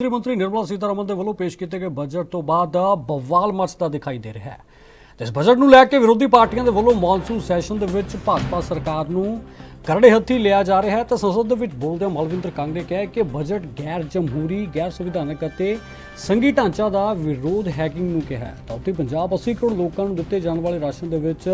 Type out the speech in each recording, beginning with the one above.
ਕੇਂਦਰੀ ਮੰਤਰੀ ਨਿਰਮਲਾ ਸੀਤਾਰਮਨ ਦੇ ਵੱਲੋਂ ਪੇਸ਼ ਕੀਤੇ ਗਏ ਬਜਟ ਤੋਂ ਬਾਅਦ ਬਵਾਲ ਮਚਦਾ ਦਿਖਾਈ ਦੇ ਰਿਹਾ ਹੈ। ਇਸ ਬਜਟ ਨੂੰ ਲੈ ਕੇ ਵਿਰੋਧੀ ਪਾਰਟੀਆਂ ਦੇ ਵੱਲੋਂ ਮੌਨਸੂਨ ਸੈਸ਼ਨ ਦੇ ਵਿੱਚ ਭਾਜਪਾ ਸਰਕਾਰ ਨੂੰ ਕਰੜੇ ਹੱਥੀ ਲਿਆ ਜਾ ਰਿਹਾ ਹੈ ਤਾਂ ਸੰਸਦ ਦੇ ਵਿੱਚ ਬੋਲਦਿਆਂ ਮਲਵਿੰਦਰ ਕੰਗ ਨੇ ਕਿਹਾ ਕਿ ਬਜਟ ਗੈਰ ਜਮਹੂਰੀ, ਗੈਰ ਸੰਵਿਧਾਨਕ ਅਤੇ ਸੰਘੀ ਢਾਂਚਾ ਦਾ ਵਿਰੋਧ ਹੈਕਿੰਗ ਨੂੰ ਕਿਹਾ ਤਾਂ ਉੱਥੇ ਪੰਜਾਬ 80 ਕਰੋੜ ਲੋਕਾਂ ਨੂੰ ਦਿੱਤੇ ਜਾਣ ਵਾਲੇ ਰਾਸ਼ਨ ਦੇ ਵਿੱਚ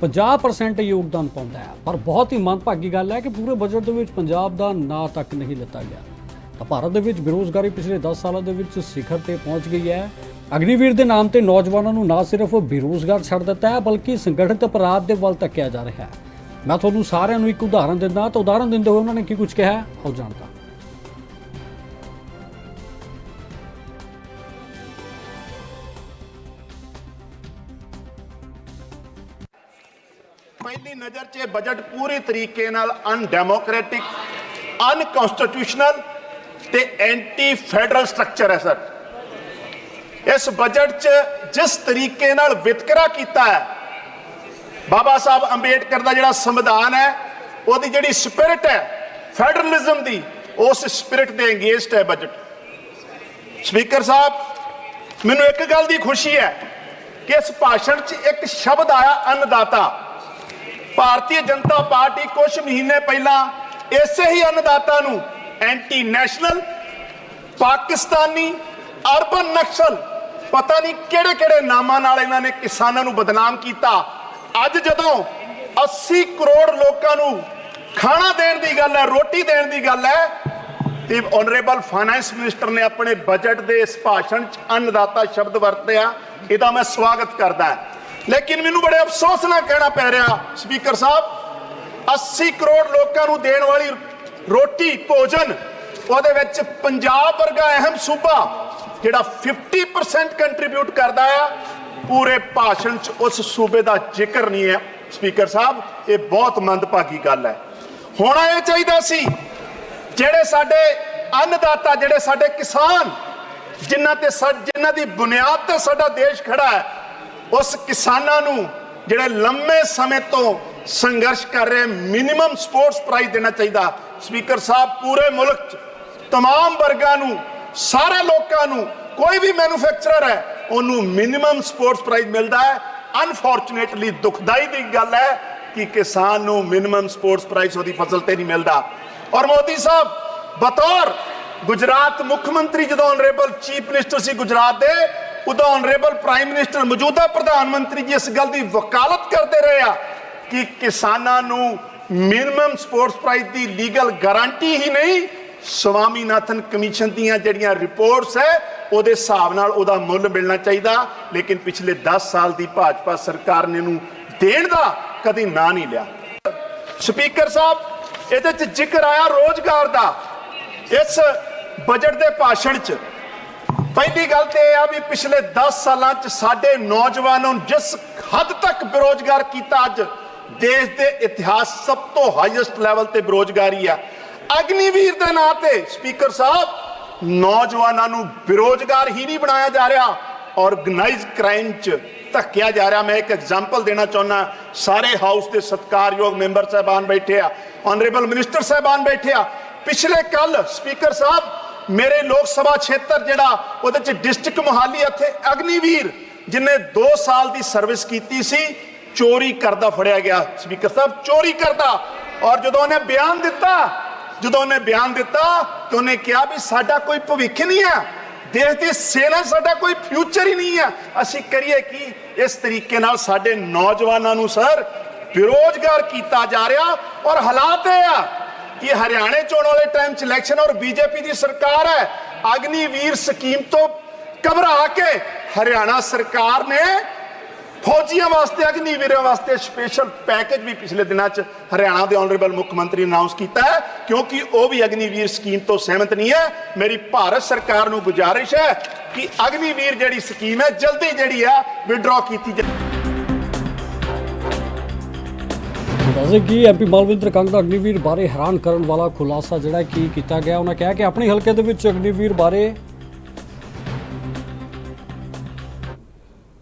50% ਯੋਗਦਾਨ ਪਾਉਂਦਾ ਹੈ। ਪਰ ਬਹੁਤ ਹੀ ਮੰਦਭਾਗੀ ਗੱਲ ਹੈ ਕਿ ਪੂਰੇ ਬਜਟ ਦੇ ਵਿੱਚ ਪੰਜਾਬ ਦਾ ਨਾਂ ਤੱਕ ਨਹੀਂ ਲਿੱਤਾ ਗਿਆ। ਤਾਂ ਭਾਰਤ ਦੇ ਵਿੱਚ ਬੇਰੋਜ਼ਗਾਰੀ ਪਿਛਲੇ 10 ਸਾਲਾਂ ਦੇ ਵਿੱਚ ਸਿਖਰ ਤੇ ਪਹੁੰਚ ਗਈ ਹੈ। ਅਗਨੀਵੀਰ ਦੇ ਨਾਮ ਤੇ ਨੌਜਵਾਨਾਂ ਨੂੰ ਨਾ ਸਿਰਫ ਬੇਰੋਜ਼ਗਾਰ ਛੱਡ ਦਿੱਤਾ ਹੈ, ਬਲਕਿ ਸੰਗਠਿਤ ਅਪਰਾਧ ਦੇ ਵੱਲ ਧੱਕਿਆ ਜਾ ਰਿਹਾ ਹੈ। ਮੈਂ ਤੁਹਾਨੂੰ ਸਾਰਿਆਂ ਨੂੰ ਇੱਕ ਉਦਾਹਰਨ ਦਿੰਦਾ ਤਾਂ ਉਦਾਹਰਨ ਦਿੰਦੇ ਹੋਏ ਉਹਨਾਂ ਨੇ ਕੀ ਕੁਝ ਕਿਹਾ ਆਓ ਜਾਣਦਾ ਪਹਿਲੀ ਨਜ਼ਰ 'ਚ ਬਜਟ ਪੂਰੇ ਤਰੀਕੇ ਨਾਲ ਅਨਡੈਮੋਕ੍ਰੈਟਿਕ ਅਨਕਨਸਟੀਟਿਊਸ਼ਨਲ ਤੇ ਐਂਟੀ ਫੈਡਰਲ ਸਟਰਕਚਰ ਹੈ ਸਰ ਇਸ ਬਜਟ 'ਚ ਜਿਸ ਤਰੀਕੇ ਨਾਲ ਵਿਤਕਰਾ ਕੀਤਾ ਹੈ, ਬਾਬਾ ਸਾਹਿਬ ਅੰਬੇਡਕਰ ਦਾ ਜਿਹੜਾ ਸੰਵਿਧਾਨ ਹੈ, ਉਹਦੀ ਜਿਹੜੀ ਸਪਿਰਿਟ ਹੈ ਫੈਡਰਲਿਜ਼ਮ ਦੀ, ਉਸ ਸਪਿਰਿਟ ਦੇ ਅਗੇਂਸਟ ਹੈ ਬਜਟ ਸਪੀਕਰ ਸਾਹਿਬ, ਮੈਨੂੰ ਇੱਕ ਗੱਲ ਦੀ ਖੁਸ਼ੀ ਹੈ ਕਿ ਇਸ ਭਾਸ਼ਣ 'ਚ ਇੱਕ ਸ਼ਬਦ ਆਇਆ, ਅੰਨਦਾਤਾ। ਭਾਰਤੀ ਜਨਤਾ ਪਾਰਟੀ ਕੁਝ ਮਹੀਨੇ ਪਹਿਲਾਂ ਇਸੇ ਹੀ ਅੰਨਦਾਤਾ ਨੂੰ anti national Pakistani urban Naxal ਪਤਾ ਨਹੀਂ ਕਿਹੜੇ ਕਿਹੜੇ ਨਾਮਾਂ ਨਾਲ ਇਹਨਾਂ ਨੇ ਕਿਸਾਨਾਂ ਨੂੰ ਬਦਨਾਮ ਕੀਤਾ। ਅੱਜ ਜਦੋਂ 80 ਕਰੋੜ ਲੋਕਾਂ ਨੂੰ ਖਾਣਾ ਦੇਣ ਦੀ ਗੱਲ ਹੈ, ਰੋਟੀ ਦੇਣ ਦੀ ਗੱਲ ਹੈ, ਤੇ ਆਨਰੇਬਲ ਫਾਈਨੈਂਸ ਮਿਨਿਸਟਰ ਨੇ ਆਪਣੇ ਬਜਟ ਦੇ ਇਸ ਭਾਸ਼ਣ 'ਚ ਅੰਨਦਾਤਾ ਸ਼ਬਦ ਵਰਤਿਆ, ਇਹਦਾ ਮੈਂ ਸਵਾਗਤ ਕਰਦਾ ਲੇਕਿਨ ਮੈਨੂੰ ਬੜੇ ਅਫਸੋਸ ਨਾਲ ਕਹਿਣਾ ਪੈ ਰਿਹਾ, ਸਪੀਕਰ ਸਾਹਿਬ 80 ਕਰੋੜ ਲੋਕਾਂ ਨੂੰ ਦੇਣ ਵਾਲੀ ਰੋਟੀ, ਭੋਜਨ, ਉਹਦੇ ਵਿੱਚ ਪੰਜਾਬ ਵਰਗਾ ਅਹਿਮ ਸੂਬਾ ਜਿਹੜਾ 50% ਕੰਟਰੀਬਿਊਟ ਕਰਦਾ ਆ, ਪੂਰੇ ਭਾਸ਼ਣ 'ਚ ਉਸ ਸੂਬੇ ਦਾ ਜ਼ਿਕਰ ਨਹੀਂ ਹੈ ਸਪੀਕਰ ਸਾਹਿਬ, ਇਹ ਬਹੁਤ ਮੰਦਭਾਗੀ ਗੱਲ ਹੈ। ਹੋਣਾ ਇਹ ਚਾਹੀਦਾ ਸੀ, ਜਿਹੜੇ ਸਾਡੇ ਅੰਨਦਾਤਾ, ਜਿਹੜੇ ਸਾਡੇ ਕਿਸਾਨ, ਜਿਨ੍ਹਾਂ ਤੇ ਸਾ- ਜਿਨ੍ਹਾਂ ਦੀ ਬੁਨਿਆਦ ਤੇ ਸਾਡਾ ਦੇਸ਼ ਖੜਾ ਹੈ, ਉਸ ਕਿਸਾਨਾਂ ਨੂੰ ਜਿਹੜੇ ਲੰਮੇ ਸਮੇਂ ਤੋਂ ਸੰਘਰਸ਼ ਕਰ ਰਹੇ ਮਿਨੀਮਮ ਸਪੋਰਟਸ ਪ੍ਰਾਈਸ ਦੇਣਾ ਚਾਹੀਦਾ ਸਪੀਕਰ ਸਾਹਿਬ ਪੂਰੇ ਮੁਲਕ 'ਚ तमाम ਵਰਗਾਂ ਨੂੰ ਸਾਰੇ ਲੋਕਾਂ ਨੂੰ ਕੋਈ ਵੀ ਮੈਨੂਫੈਕਚਰਰ ਹੈ ਉਹਨੂੰ ਮਿਨੀਮਮ ਸਪੋਰਟਸ ਪ੍ਰਾਈਸ ਮਿਲਦਾ ਹੈ ਅਨਫੋਰਚੂਨੇਟਲੀ ਦੁਖਦਾਈ ਦੀ ਗੱਲ ਹੈ ਕਿ ਕਿਸਾਨ ਨੂੰ ਮਿਨੀਮਮ ਸਪੋਰਟਸ ਪ੍ਰਾਈਸ ਉਹਦੀ ਫਸਲ ਤੇ ਨਹੀਂ ਮਿਲਦਾ ਔਰ ਮੋਦੀ ਸਾਹਿਬ ਬਤੌਰ ਗੁਜਰਾਤ ਮੁੱਖ ਮੰਤਰੀ ਜਦੋਂ ਆਨਰੇਬਲ ਚੀਫ ਮਿਨਿਸਟਰ ਸੀ ਗੁਜਰਾਤ ਦੇ ਉਦੋਂ ਆਨਰੇਬਲ ਪ੍ਰਾਈਮ ਮਿਨਿਸਟਰ ਮੌਜੂਦਾ ਪ੍ਰਧਾਨ ਮੰਤਰੀ ਜੀ ਇਸ ਗੱਲ ਦੀ ਵਕਾਲਤ ਕਰਦੇ ਰਹੇ ਆ ਕਿ ਕਿਸਾਨਾਂ ਨੂੰ ਮਿਨੀਮਮ ਸਪੋਰਟਸ ਪ੍ਰਾਈਸ ਦੀ ਲੀਗਲ ਗਾਰੰਟੀ ਹੀ ਨਹੀਂ, ਸਵਾਮੀਨਾਥਨ ਕਮਿਸ਼ਨ ਦੀਆਂ ਜਿਹੜੀਆਂ ਰਿਪੋਰਟਸ ਹੈ, ਉਹਦੇ ਹਿਸਾਬ ਨਾਲ ਉਹਦਾ ਮੁੱਲ ਮਿਲਣਾ ਚਾਹੀਦਾ, ਲੇਕਿਨ ਪਿਛਲੇ 10 ਸਾਲ ਦੀ ਭਾਜਪਾ ਸਰਕਾਰ ਨੇ ਇਹਨੂੰ ਦੇਣ ਦਾ ਕਦੀ ਨਾਂ ਨਹੀਂ ਲਿਆ। ਸਪੀਕਰ ਸਾਹਿਬ, ਇਹਦੇ ਚ ਜ਼ਿਕਰ ਆਇਆ ਰੋਜ਼ਗਾਰ ਦਾ, ਇਸ ਬਜਟ ਦੇ ਭਾਸ਼ਣ ਚ। ਪਹਿਲੀ ਗੱਲ ਤੇ ਇਹ ਆ ਵੀ ਪਿਛਲੇ 10 ਸਾਲਾਂ ਚ ਸਾਡੇ ਨੌਜਵਾਨਾਂ ਨੂੰ ਜਿਸ ਹੱਦ ਤੱਕ ਬੇਰੋਜ਼ਗਾਰ ਕੀਤਾ ਅੱਜ ਦੇਸ਼ ਦੇ ਇਤਿਹਾਸ ਸਭ ਤੋਂ ਹਾਈਐਸਟ ਲੈਵਲ ਤੇ ਬੇਰੋਜ਼ਗਾਰੀ ਆ। ਅਗਨੀਵੀਰ ਦੇ ਨਾਂ ਤੇ ਸਪੀਕਰ ਸਾਹਿਬ, ਨੌਜਵਾਨਾਂ ਨੂੰ ਬੇਰੋਜ਼ਗਾਰ ਹੀ ਨਹੀਂ ਬਣਾਇਆ ਜਾ ਰਿਹਾ ਆਰਗੇਨਾਈਜ਼ ਕ੍ਰਾਈਮ ਚ ਧੱਕਿਆ ਜਾ ਰਿਹਾ। ਮੈਂ ਇੱਕ ਐਗਜ਼ਾਮਪਲ ਦੇਣਾ ਚਾਹੁੰਦਾ, ਸਾਰੇ ਹਾਊਸ ਦੇ ਸਤਿਕਾਰਯੋਗ ਮੈਂਬਰ ਸਾਹਿਬਾਨ ਬੈਠੇ ਆ ਆਨਰੇਬਲ ਮਿਨਿਸਟਰ ਸਾਹਿਬਾਨ ਬੈਠੇ ਆ। ਪਿਛਲੇ ਕੱਲ ਸਪੀਕਰ ਸਾਹਿਬ, ਮੇਰੇ ਲੋਕ ਸਭਾ ਖੇਤਰ ਜਿਹੜਾ, ਉਹਦੇ ਚ ਡਿਸਟ੍ਰਿਕਟ ਮੋਹਾਲੀ ਇੱਥੇ, ਅਗਨੀਵੀਰ, ਜਿਨੇ 2 ਸਾਲ ਦੀ ਸਰਵਿਸ ਕੀਤੀ ਸੀ ਚੋਰੀ ਕਰਦਾ ਫੜਿਆ ਗਿਆ। ਸਪੀਕਰ ਸਾਹਿਬ, ਚੋਰੀ ਕਰਦਾ। ਔਰ ਜਦੋਂ ਉਹਨੇ ਬਿਆਨ ਦਿੱਤਾ, ਜਦੋਂ ਉਹਨੇ ਬਿਆਨ ਦਿੱਤਾ ਕਿ ਉਹਨੇ ਕਿਹਾ ਵੀ ਸਾਡਾ ਕੋਈ ਭਵਿੱਖ ਨਹੀਂ ਹੈ। ਦੇਸ਼ ਦੀ ਸੇਨਾ ਸਾਡਾ ਕੋਈ ਫਿਊਚਰ ਹੀ ਨਹੀਂ ਹੈ। ਅਸੀਂ ਕਰੀਏ ਕੀ? ਇਸ ਤਰੀਕੇ ਨਾਲ ਸਾਡੇ ਨੌਜਵਾਨਾਂ ਨੂੰ ਸਰ ਬੇਰੋਜ਼ਗਾਰ ਕੀਤਾ ਜਾ ਰਿਹਾ। ਔਰ ਹਾਲਾਤ ਇਹ ਆ ਕਿ ਹਰਿਆਣੇ ਚੋਣ ਵਾਲੇ ਟਾਈਮ 'ਚ ਇਲੈਕਸ਼ਨ ਔਰ ਬੀਜੇਪੀ ਦੀ ਸਰਕਾਰ ਹੈ। ਅਗਨੀਵੀਰ ਸਕੀਮ ਤੋਂ ਘਬਰਾ ਕੇ ਹਰਿਆਣਾ ਸਰਕਾਰ ਨੇ ਫੌਜੀਆਂ ਵਾਸਤੇ, ਅਗਨੀਵੀਰਾਂ ਵਾਸਤੇ ਸਪੈਸ਼ਲ ਪੈਕੇਜ ਵੀ ਪਿਛਲੇ ਦਿਨਾਂ 'ਚ ਹਰਿਆਣਾ ਦੇ ਆਨਰੇਬਲ ਮੁੱਖ ਮੰਤਰੀ ਨੇ ਅਨਾਉਂਸ ਕੀਤਾ ਹੈ, ਕਿਉਂਕਿ ਉਹ ਵੀ ਅਗਨੀਵੀਰ ਸਕੀਮ ਤੋਂ ਸਹਿਮਤ ਨਹੀਂ ਹੈ। ਮੇਰੀ ਭਾਰਤ ਸਰਕਾਰ ਨੂੰ ਗੁਜ਼ਾਰਿਸ਼ ਹੈ ਕਿ ਅਗਨੀਵੀਰ ਜਿਹੜੀ ਸਕੀਮ ਹੈ, ਜਲਦੀ ਜਿਹੜੀ ਆ ਵਿਡਰਾ ਕੀਤੀ ਜਾਵੇ। ਦੱਸੇ ਕਿ ਐਮਪੀ ਮਲਵਿੰਦਰ ਕੰਗ ਦਾ ਅਗਨੀਵੀਰ ਬਾਰੇ ਹੈਰਾਨ ਕਰਨ ਵਾਲਾ ਖੁਲਾਸਾ ਜਿਹੜਾ ਕੀ ਕੀਤਾ ਗਿਆ, ਉਹਨਾਂ ਕਿਹਾ ਕਿ ਆਪਣੇ ਹਲਕੇ ਦੇ ਵਿੱਚ ਅਗਨੀਵੀਰ ਬਾਰੇ